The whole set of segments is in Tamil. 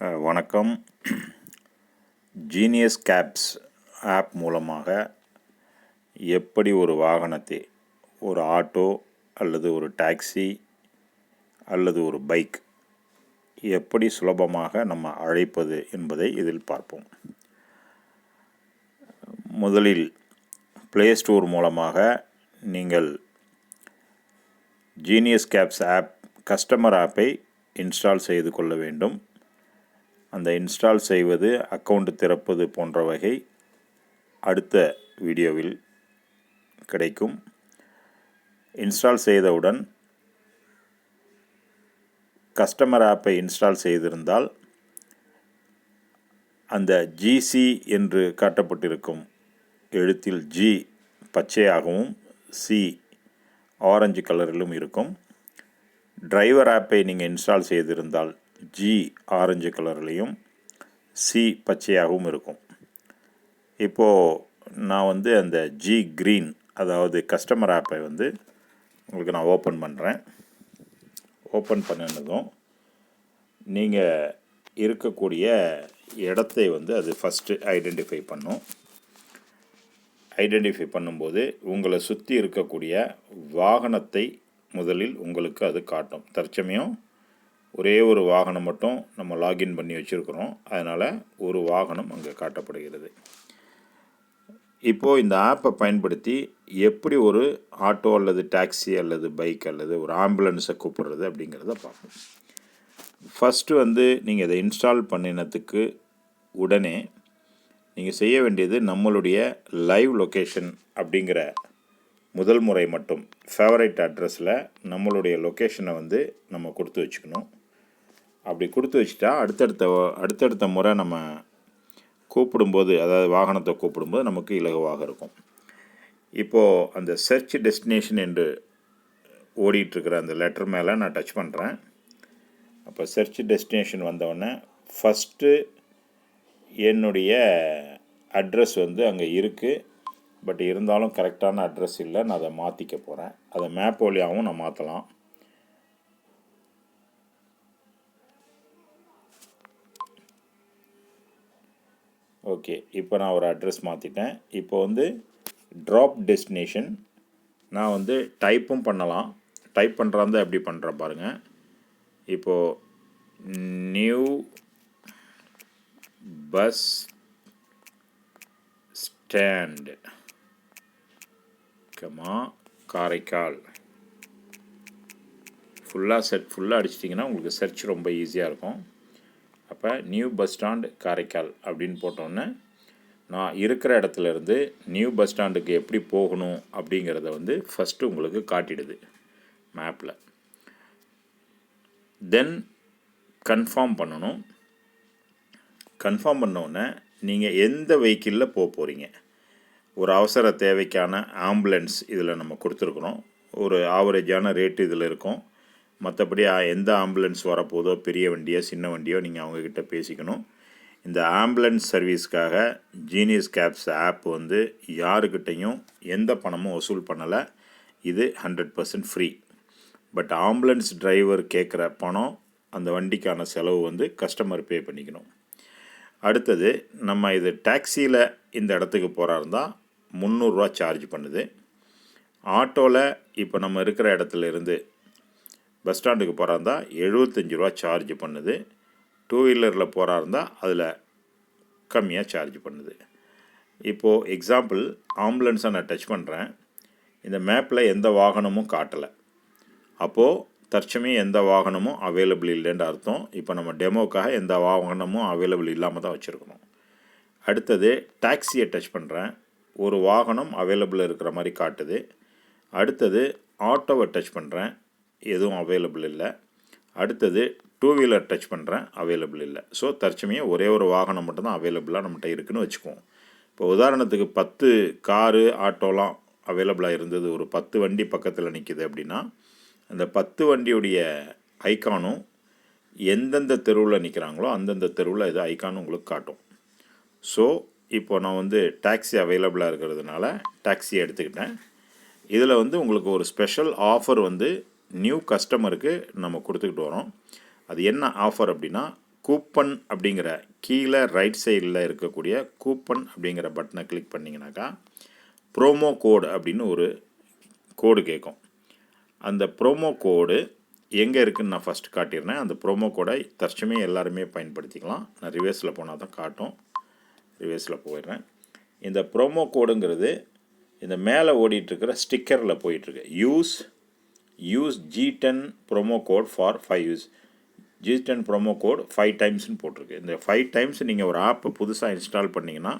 வணக்கம். ஜீனியஸ் கேப்ஸ் ஆப் மூலமாக எப்படி ஒரு வாகனத்தை ஒரு ஆட்டோ அல்லது ஒரு டாக்ஸி அல்லது ஒரு பைக் எப்படி சுலபமாக நம்ம அழைப்பது என்பதை இதில் பார்ப்போம். முதலில் ப்ளே ஸ்டோர் மூலமாக நீங்கள் ஜீனியஸ் கேப்ஸ் ஆப் கஸ்டமர் ஆப்பை இன்ஸ்டால் செய்து கொள்ள வேண்டும். அந்த இன்ஸ்டால் செய்வது அக்கௌண்ட் திறப்பது போன்ற வகை அடுத்த வீடியோவில் கிடைக்கும். இன்ஸ்டால் செய்தவுடன் கஸ்டமர் ஆப்பை இன்ஸ்டால் செய்திருந்தால் அந்த ஜிசி என்று காட்டப்பட்டிருக்கும் எழுத்தில் ஜி பச்சையாகவும் சி ஆரஞ்சு கலரிலும் இருக்கும். டிரைவர் ஆப்பை நீங்கள் இன்ஸ்டால் செய்திருந்தால் ஜி ஆரஞ்சு கலர்லேயும் சி பச்சையாகவும் இருக்கும். இப்போது நான் வந்து அந்த ஜி க்ரீன் அதாவது கஸ்டமர் ஆப்பை வந்து உங்களுக்கு நான் ஓப்பன் பண்ணுறேன் ஓப்பன் பண்ணினதும் நீங்கள் இருக்கக்கூடிய இடத்தை வந்து அது ஃபஸ்ட்டு ஐடென்டிஃபை பண்ணும். ஐடென்டிஃபை பண்ணும்போது உங்களை சுற்றி இருக்கக்கூடிய வாகனத்தை முதலில் உங்களுக்கு அது காட்டும். தற்சமயம் ஒரே ஒரு வாகனம் மட்டும் நம்ம லாகின் பண்ணி வச்சுருக்குறோம். அதனால் ஒரு வாகனம் அங்கே காட்டப்படுகிறது. இப்போது இந்த ஆப்பை பயன்படுத்தி எப்படி ஒரு ஆட்டோ அல்லது டாக்ஸி அல்லது பைக் அல்லது ஒரு ஆம்புலன்ஸை கூப்பிடுறது அப்படிங்கிறத பார்ப்போம். ஃபஸ்ட்டு வந்து நீங்கள் இதை இன்ஸ்டால் பண்ணினத்துக்கு உடனே நீங்கள் செய்ய வேண்டியது நம்மளுடைய லைவ் லொக்கேஷன் அப்படிங்கிற முதல் முறை மட்டும் ஃபேவரைட் அட்ரஸில் நம்மளுடைய லொக்கேஷனை வந்து நம்ம கொடுத்து வச்சுக்கணும். அப்படி கொடுத்து வச்சுட்டா அடுத்தடுத்த அடுத்தடுத்த முறை நம்ம கூப்பிடும்போது அதாவது வாகனத்தை கூப்பிடும்போது நமக்கு இலகுவாக இருக்கும். இப்போது அந்த சர்ச் டெஸ்டினேஷன் என்று ஓடிட்டுருக்கிற அந்த லெட்டர் மேலே நான் டச் பண்ணுறேன் அப்போ சர்ச் டெஸ்டினேஷன் வந்தவுடனே ஃபஸ்ட்டு என்னுடைய அட்ரஸ் வந்து அங்கே இருக்குது பட் இருந்தாலும் கரெக்டான அட்ரஸ் இல்லை நான் அதை மாற்றிக்க போகிறேன் அதை மேப் வழியாகவும் நான் மாற்றலாம் ஓகே இப்போ நான் ஒரு அட்ரஸ் மாற்றிட்டேன் இப்போ வந்து ட்ராப் டெஸ்டினேஷன் நான் வந்து டைப்பும் பண்ணலாம். டைப் பண்ணுறாந்தா எப்படி பண்ணுறேன் பாருங்கள் இப்போது new bus stand comma Karaikal. ஃபுல்லாக செட் ஃபுல்லாக அடிச்சிட்டிங்கன்னா உங்களுக்கு சர்ச் ரொம்ப ஈஸியாக இருக்கும். அப்போ நியூ பஸ் ஸ்டாண்ட் காரைக்கால் அப்படின்னு போட்டோன்னே நான் இருக்கிற இடத்துலேருந்து நியூ பஸ் ஸ்டாண்டுக்கு எப்படி போகணும் அப்படிங்கிறத வந்து ஃபஸ்ட்டு உங்களுக்கு காட்டிடுது மேப்பில் தென் கன்ஃபார்ம் பண்ணணும். கன்ஃபார்ம் பண்ணோன்னே நீங்கள் எந்த வெஹிக்கிளில் போக போகிறீங்க ஒரு அவசர தேவைக்கான ஆம்புலன்ஸ் இதில் நம்ம கொடுத்துருக்குறோம் ஒரு ஆவரேஜான ரேட்டு இதில் இருக்கும். மற்றபடி எந்த ஆம்புலன்ஸ் வரப்போதோ பெரிய வண்டியோ சின்ன வண்டியோ நீங்கள் அவங்கக்கிட்ட பேசிக்கணும். இந்த ஆம்புலன்ஸ் சர்வீஸ்க்காக ஜீனியஸ் கேப்ஸ் ஆப் வந்து யாருக்கிட்டையும் எந்த பணமும் வசூல் பண்ணலை. இது hundred percent free but ambulance driver கேட்குற பணம் அந்த வண்டிக்கான செலவு வந்து கஸ்டமர் பே பண்ணிக்கணும். அடுத்தது நம்ம இது டாக்ஸியில் இந்த இடத்துக்கு போகிறா இருந்தால் முந்நூறுரூவா சார்ஜ் பண்ணுது. ஆட்டோவில் இப்போ நம்ம இருக்கிற இடத்துல இருந்து பஸ் ஸ்டாண்டுக்கு போகிறா இருந்தால் எழுபத்தஞ்சி ரூபா சார்ஜ் பண்ணுது. டூ வீலரில் போகிறா இருந்தால் அதில் கம்மியாக சார்ஜ் பண்ணுது. இப்போது எக்ஸாம்பிள் ஆம்புலன்ஸை நான் டச் பண்ணுறேன் இந்த மேப்பில் எந்த வாகனமும் காட்டலை. அப்போது தற்சமயம் எந்த வாகனமும் அவைலபிள் இல்லைன்ற அர்த்தம். இப்போ நம்ம டெமோக்காக எந்த வாகனமும் அவைலபிள் இல்லாமல் தான் வச்சுருக்கணும். அடுத்தது டாக்ஸியை டச் பண்ணுறேன் ஒரு வாகனம் அவைலபிள் இருக்கிற மாதிரி காட்டுது. அடுத்தது ஆட்டோவை டச் பண்ணுறேன் எதுவும் அவைலபிள் இல்லை. அடுத்தது டூ வீலர் டச் பண்ணுறேன் அவைலபிள் இல்லை. ஸோ தற்சமயம் ஒரே ஒரு வாகனம் மட்டும்தான் அவைலபிளாக நம்மகிட்ட இருக்குன்னு வச்சுக்குவோம். இப்போ உதாரணத்துக்கு பத்து காரு ஆட்டோலாம் அவைலபிளாக இருந்தது. ஒரு பத்து வண்டி பக்கத்தில் நிற்கிது அப்படின்னா அந்த பத்து வண்டியுடைய ஐக்கானும் எந்தெந்த தெருவில் நிற்கிறாங்களோ அந்தந்த தெருவில் இது ஐக்கானும் உங்களுக்கு காட்டும். ஸோ இப்போ நான் வந்து டாக்ஸி அவைலபிளாக இருக்கிறதுனால டாக்ஸி எடுத்துக்கிட்டேன். இதில் வந்து உங்களுக்கு ஒரு ஸ்பெஷல் ஆஃபர் வந்து நியூ கஸ்டமருக்கு நம்ம கொடுத்துக்கிட்டு வரோம். அது என்ன ஆஃபர் அப்படின்னா கூப்பன் அப்படிங்கிற கீழே ரைட் சைடில் இருக்கக்கூடிய கூப்பன் அப்படிங்கிற பட்டனை கிளிக் பண்ணிங்கனாக்கா ப்ரோமோ கோடு அப்படின்னு ஒரு கோடு கேட்கும் அந்த ப்ரோமோ கோடு எங்கே இருக்குதுன்னு நான் ஃபஸ்ட்டு காட்டிடுறேன். அந்த ப்ரோமோ கோடை தற்சமயம் எல்லாருமே பயன்படுத்திக்கலாம். நான் ரிவேஸில் போனால் தான் காட்டும். ரிவேர்ஸில் போயிடுறேன். இந்த ப்ரோமோ கோடுங்கிறது இந்த மேலே ஓடிட்டுருக்கிற ஸ்டிக்கரில் போயிட்டுருக்கு use use G ten promo code for five use G ten promo code five டைம்ஸ்னு போட்டிருக்கு. இந்த ஃபைவ் டைம்ஸ் நீங்கள் ஒரு ஆப்பை புதுசாக இன்ஸ்டால் பண்ணிங்கன்னா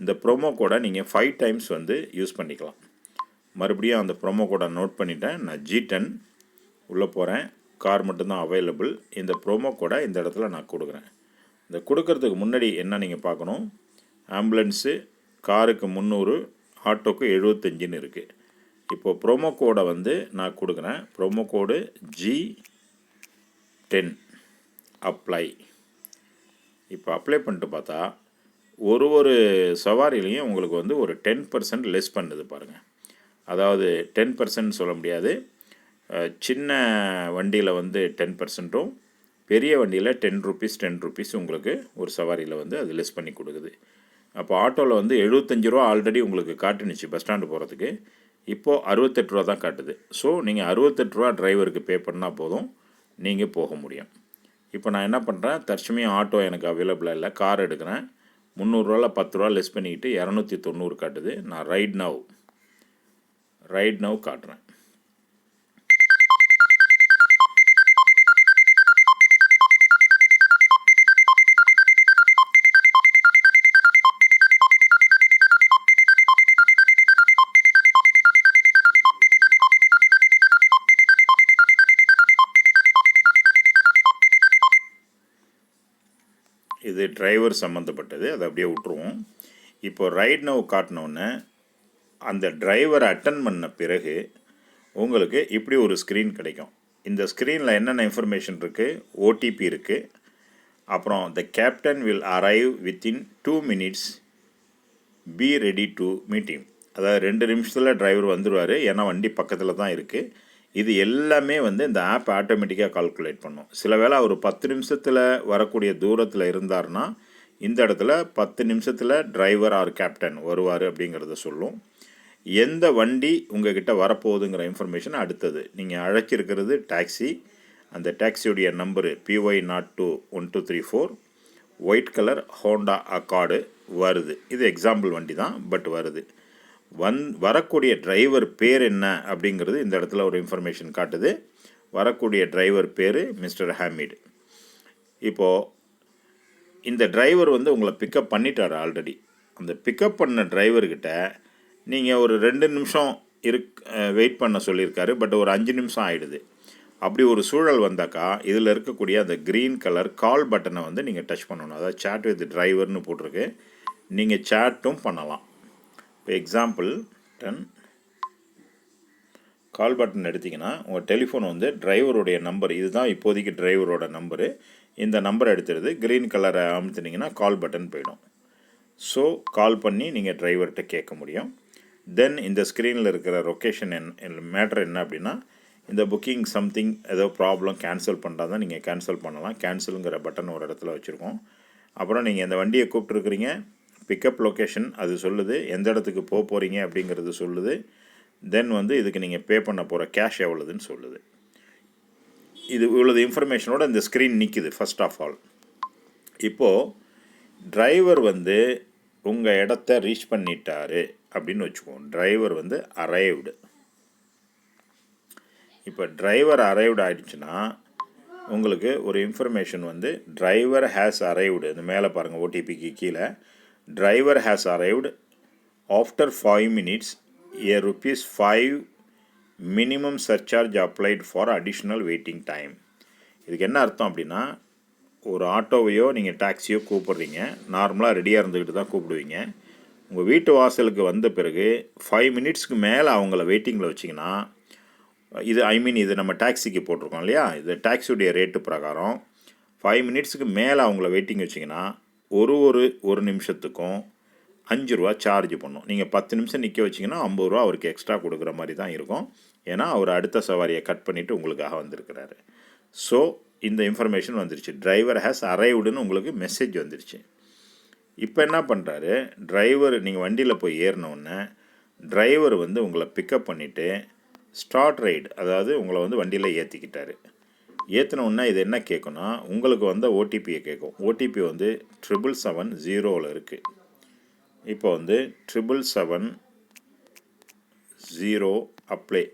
இந்த ப்ரோமோ கோடை நீங்கள் ஃபைவ் டைம்ஸ் வந்து யூஸ் பண்ணிக்கலாம். மறுபடியும் அந்த ப்ரோமோ கோடை நோட் பண்ணிட்டேன். நான் ஜி டென் உள்ளே போகிறேன் கார் மட்டும்தான் அவைலபிள் இந்த ப்ரோமோ கோடை இந்த இடத்துல நான் கொடுக்குறேன். இந்த கொடுக்கறதுக்கு முன்னாடி என்ன நீங்கள் பார்க்கணும்? ஆம்புலன்ஸு காருக்கு முந்நூறு ஆட்டோக்கு எழுபத்தஞ்சின்னு இருக்குது இப்போது ப்ரோமோ கோடை வந்து நான் கொடுக்குறேன். Promo code G ten apply இப்போ அப்ளை பண்ணிட்டு பார்த்தா ஒரு ஒரு சவாரிலையும் உங்களுக்கு வந்து ஒரு டென் பர்சன்ட் லெஸ் பண்ணுது பாருங்கள் அதாவது டென் பர்சன்ட் சொல்ல முடியாது. சின்ன வண்டியில் வந்து டென் பர்சன்ட்டும் பெரிய வண்டியில் டென் ருபீஸ் டென் ருபீஸ் உங்களுக்கு ஒரு சவாரியில் வந்து அது லெஸ் பண்ணி கொடுக்குது. அப்போ ஆட்டோவில் வந்து எழுபத்தஞ்சி ரூபா ஆல்ரெடி உங்களுக்கு காட்டுனுச்சு பஸ் ஸ்டாண்டு போகிறதுக்கு இப்போது அறுபத்தெட்டு ரூபா தான் காட்டுது. ஸோ நீங்கள் அறுபத்தெட்டு ரூபா டிரைவருக்கு பே பண்ணால் போதும். நீங்கள் போக முடியும். இப்போ நான் என்ன பண்ணுறேன் தற்சமயம் ஆட்டோ எனக்கு அவைலபிளாக இல்லை. கார் எடுக்கிறேன். முந்நூறுரூவாவில் பத்து ரூபா லெஸ் பண்ணிக்கிட்டு இரநூத்தி தொண்ணூறு காட்டுது. நான் ரைட் நவ் ரைட் நவ் காட்டுறேன். இது டிரைவர் சம்மந்தப்பட்டது அதை அப்படியே விட்ருவோம் இப்போ ரைட் நவ் காட்டினோன்னே அந்த டிரைவர் அட்டன் பண்ண பிறகு உங்களுக்கு இப்படி ஒரு ஸ்க்ரீன் கிடைக்கும். இந்த ஸ்க்ரீனில் என்னென்ன இன்ஃபர்மேஷன் இருக்குது ஓடிபி இருக்குது அப்புறம் the captain will arrive within two minutes be ready to meeting அதாவது ரெண்டு நிமிஷத்தில் டிரைவர் வந்துடுவார் ஏன்னா வண்டி பக்கத்தில் தான் இருக்குது இது எல்லாமே வந்து இந்த ஆப் ஆட்டோமேட்டிக்காக கால்குலேட் பண்ணும். சில வேளை அவர் பத்து நிமிஷத்தில் வரக்கூடிய தூரத்தில் இருந்தார்னா இந்த இடத்துல பத்து நிமிஷத்தில் டிரைவர் ஆர் கேப்டன் வருவார் அப்படிங்கிறத சொல்லும். எந்த வண்டி உங்கள் கிட்ட வரப்போகுதுங்கிற இன்ஃபர்மேஷன் அடுத்தது. நீங்கள் அழைச்சிருக்கிறது டாக்ஸி அந்த டாக்ஸியுடைய number PY naught two one two three four white colour Honda Accord வருது. இது எக்ஸாம்பிள் வண்டி தான் பட் வருது. வந் வரக்கூடிய டிரைவர் பேர் என்ன அப்படிங்கிறது இந்த இடத்துல ஒரு இன்ஃபர்மேஷன் காட்டுது. வரக்கூடிய டிரைவர் பேர் மிஸ்டர் ஹாமிட் இப்போது இந்த டிரைவர் வந்து உங்களை பிக்கப் பண்ணிட்டார் ஆல்ரெடி அந்த பிக்கப் பண்ண டிரைவர்கிட்ட நீங்கள் ஒரு ரெண்டு நிமிஷம் இருக் வெயிட் பண்ண சொல்லியிருக்காரு பட் ஒரு அஞ்சு நிமிஷம் ஆகிடுது அப்படி ஒரு சூழல் வந்தாக்கா இதில் இருக்கக்கூடிய அந்த க்ரீன் கலர் கால் பட்டனை வந்து நீங்கள் டச் பண்ணணும். அதாவது சேட் வித் டிரைவர்னு போட்டிருக்கு. நீங்கள் சேட்டும் பண்ணலாம். இப்போ எக்ஸாம்பிள் டென் கால் பட்டன் எடுத்திங்கன்னா உங்கள் டெலிஃபோன் வந்து டிரைவருடைய நம்பர் இதுதான் இப்போதைக்கு டிரைவரோட நம்பரு இந்த நம்பர் எடுத்துருது க்ரீன் கலரை அமுத்துனீங்கன்னா கால் பட்டன் போயிடும். ஸோ கால் பண்ணி நீங்கள் டிரைவர்கிட்ட கேட்க முடியும். தென் இந்த ஸ்க்ரீனில் இருக்கிற லொக்கேஷன் என் மேட்ரு என்ன அப்படின்னா இந்த புக்கிங் சம்திங் ஏதோ ப்ராப்ளம் கேன்சல் பண்ணுறதா நீங்கள் கேன்சல் பண்ணலாம். கேன்சலுங்கிற பட்டன் ஒரு இடத்துல வச்சுருக்கோம். அப்புறம் நீங்கள் இந்த வண்டியை கூப்பிட்ருக்குறீங்க பிக்கப் லொக்கேஷன் அது சொல்லுது எந்த இடத்துக்கு போக போகிறீங்க அப்படிங்கிறது சொல்லுது. தென் வந்து இதுக்கு நீங்கள் பே பண்ண போகிற கேஷ் எவ்வளோதுன்னு சொல்லுது. இது இவ்வளவு இன்ஃபர்மேஷனோட இந்த ஸ்க்ரீன் நிற்கிது ஃபஸ்ட் ஆஃப் ஆல் இப்போது டிரைவர் வந்து உங்கள் இடத்த ரீச் பண்ணிட்டாரு அப்படின்னு வச்சுக்குவோம் டிரைவர் வந்து அரைவ்டு இப்போ டிரைவர் அரைவ்டு ஆகிடுச்சுன்னா உங்களுக்கு ஒரு இன்ஃபர்மேஷன் வந்து டிரைவர் ஹேஸ் அரைவ்டு இந்த மேலே பாருங்கள் ஓடிபிக்கு கீழே. Driver has arrived after five minutes a rupees five minimum surcharge applied for additional waiting time இதுக்கு என்ன அர்த்தம் அப்படின்னா ஒரு ஆட்டோவையோ நீங்கள் டாக்ஸியோ கூப்பிட்றீங்க. நார்மலாக ரெடியாக இருந்துக்கிட்டு தான் கூப்பிடுவீங்க. உங்கள் வீட்டு வாசலுக்கு வந்த பிறகு ஃபைவ் மினிட்ஸ்க்கு மேலே அவங்கள வெயிட்டிங்கில் வச்சிங்கன்னா இது ஐ மீன் இது நம்ம டாக்ஸிக்கு போட்டிருக்கோம் இல்லையா? இது டாக்ஸியுடைய ரேட்டு பிரகாரம் ஃபைவ் மினிட்ஸுக்கு மேலே அவங்கள வெயிட்டிங் வச்சிங்கன்னா ஒரு ஒரு ஒரு நிமிஷத்துக்கும் அஞ்சு ரூபா சார்ஜ் பண்ணும். நீங்கள் பத்து நிமிஷம் நிற்க வச்சிங்கன்னா ஐம்பது ரூபா அவருக்கு எக்ஸ்ட்ரா கொடுக்குற மாதிரி தான் இருக்கும். ஏன்னா அவர் அடுத்த சவாரியை கட் பண்ணிவிட்டு உங்களுக்காக வந்திருக்கிறாரு. ஸோ இந்த இன்ஃபர்மேஷன் வந்துருச்சு. டிரைவர் ஹேஸ் அரைவ்டுன்னு உங்களுக்கு மெசேஜ் வந்துருச்சு. இப்போ என்ன பண்ணுறாரு டிரைவர் நீங்கள் வண்டியில் போய் ஏறினோடனே டிரைவர் வந்து உங்களை பிக்கப் பண்ணிவிட்டு ஸ்டார்ட் ரைடு அதாவது உங்களை வந்து வண்டியில் ஏற்றிக்கிட்டாரு ஏற்றினோன்னா இது என்ன கேட்கும்னா உங்களுக்கு வந்த ஓடிபியை கேட்கும் ஓடிபி வந்து ட்ரிபிள் செவன் ஜீரோவில் இருக்குது இப்போ வந்து ட்ரிபிள் செவன் ஜீரோ அப்ளை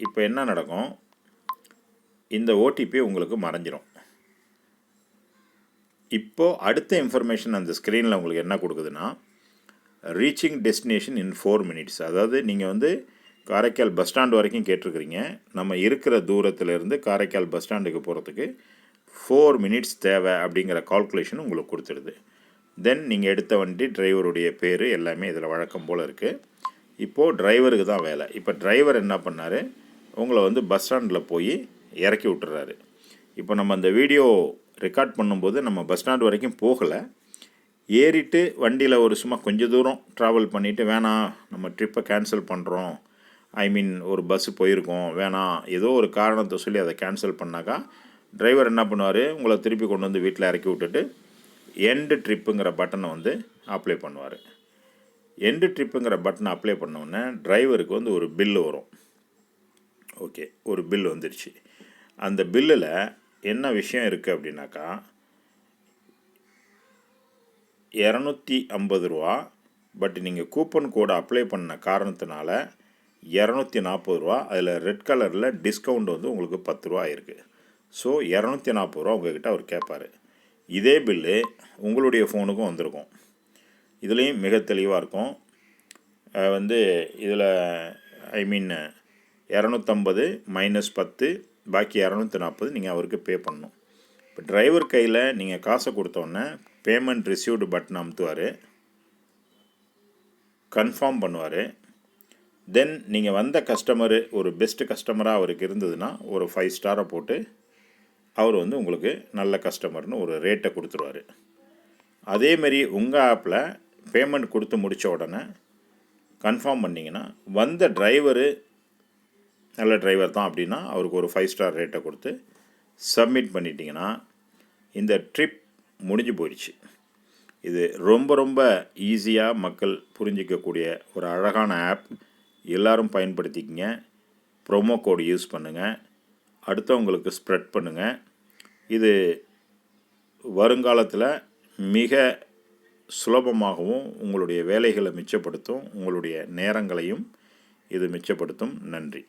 இப்போ என்ன நடக்கும்? இந்த ஓடிபி உங்களுக்கு மறைஞ்சிரும். இப்போது அடுத்த இன்ஃபர்மேஷன் அந்த ஸ்க்ரீனில் உங்களுக்கு என்ன கொடுக்குதுன்னா reaching destination in four minutes அதாவது நீங்கள் வந்து காரைக்கால் பஸ் ஸ்டாண்ட் வரைக்கும் கேட்டிருக்கிறீங்க. நம்ம இருக்கிற தூரத்திலேருந்து காரைக்கால் பஸ் ஸ்டாண்டுக்கு போகிறதுக்கு ஃபோர் மினிட்ஸ் தேவை அப்படிங்கிற கால்குலேஷன் உங்களுக்கு கொடுத்துருது தென் நீங்கள் எடுத்த வண்டி டிரைவருடைய பேர் எல்லாமே இதில் வழக்கம் போல் இருக்குது இப்போது டிரைவருக்கு தான் வேலை. இப்போ டிரைவர் என்ன பண்ணார்? உங்களை வந்து பஸ் ஸ்டாண்டில் போய் இறக்கி விட்டுறாரு. இப்போ நம்ம அந்த வீடியோ ரெக்கார்ட் பண்ணும்போது நம்ம பஸ் ஸ்டாண்ட் வரைக்கும் போகலை. ஏறிட்டு வண்டியில் ஒரு சும்மா கொஞ்சம் தூரம் ட்ராவல் பண்ணிவிட்டு வேணாம் நம்ம ட்ரிப்பை கேன்சல் பண்ணுறோம் ஐ மீன் ஒரு பஸ்ஸு போயிருக்கோம் வேணாம் ஏதோ ஒரு காரணத்தை சொல்லி அதை கேன்சல் பண்ணாக்கா டிரைவர் என்ன பண்ணுவார்? உங்களை திருப்பி கொண்டு வந்து வீட்டில் இறக்கி விட்டுட்டு எண்டு ட்ரிப்புங்கிற பட்டனை வந்து அப்ளை பண்ணுவார். எண்டு ட்ரிப்புங்கிற பட்டனை அப்ளை பண்ணோடனே டிரைவருக்கு வந்து ஒரு பில்லு வரும். ஓகே ஒரு பில் வந்துடுச்சு அந்த பில்லில் என்ன விஷயம் இருக்குது அப்படின்னாக்கா இரநூத்தி ஐம்பது ரூபா பட் நீங்கள் கூப்பன் கோடு அப்ளை பண்ண காரணத்தினால இரநூத்தி நாற்பது ரூபா அதில் ரெட் கலரில் டிஸ்கவுண்ட் வந்து உங்களுக்கு பத்து ரூபா ஆயிருக்கு ஸோ இரநூத்தி நாற்பது ரூபா உங்கள்கிட்ட அவர் கேட்பார் இதே பில்லு உங்களுடைய ஃபோனுக்கும் வந்திருக்கும். இதுலேயும் மிக தெளிவாக இருக்கும். வந்து இதில் ஐ மீன் இரநூத்தம்பது மைனஸ் பத்து பாக்கி இரநூத்தி நாற்பது நீங்கள் அவருக்கு பே பண்ணணும். இப்போ டிரைவர் கையில் நீங்கள் காசை கொடுத்தோன்னே பேமெண்ட் ரிசீவ்டு பட்டன் அமுத்துவார். கன்ஃபார்ம் பண்ணுவார். தென் நீங்கள் வந்த கஸ்டமரு ஒரு பெஸ்ட்டு கஸ்டமராக அவருக்கு இருந்ததுன்னா ஒரு ஃபைவ் ஸ்டாரை போட்டு அவர் வந்து உங்களுக்கு நல்ல கஸ்டமர்னு ஒரு ரேட்டை கொடுத்துருவார். அதேமாரி உங்கள் ஆப்பில் பேமெண்ட் கொடுத்து முடித்த உடனே கன்ஃபார்ம் பண்ணிங்கன்னா வந்த டிரைவரு நல்ல டிரைவர் தான் அப்படின்னா அவருக்கு ஒரு ஃபைவ் ஸ்டார் ரேட்டை கொடுத்து சப்மிட் பண்ணிட்டீங்கன்னா இந்த ட்ரிப் முடிஞ்சு போயிடுச்சு. இது ரொம்ப ரொம்ப ஈஸியாக மக்கள் புரிஞ்சிக்கக்கூடிய ஒரு அழகான ஆப் எல்லோரும் பயன்படுத்திக்கங்க. ப்ரோமோ கோடு யூஸ் பண்ணுங்கள் அடுத்தவங்களுக்கு ஸ்ப்ரெட் பண்ணுங்கள் இது வருங்காலத்தில் மிக சுலபமாகவும் உங்களுடைய வேலைகளை மிச்சப்படுத்தும். உங்களுடைய நேரங்களையும் இது மிச்சப்படுத்தும். நன்றி.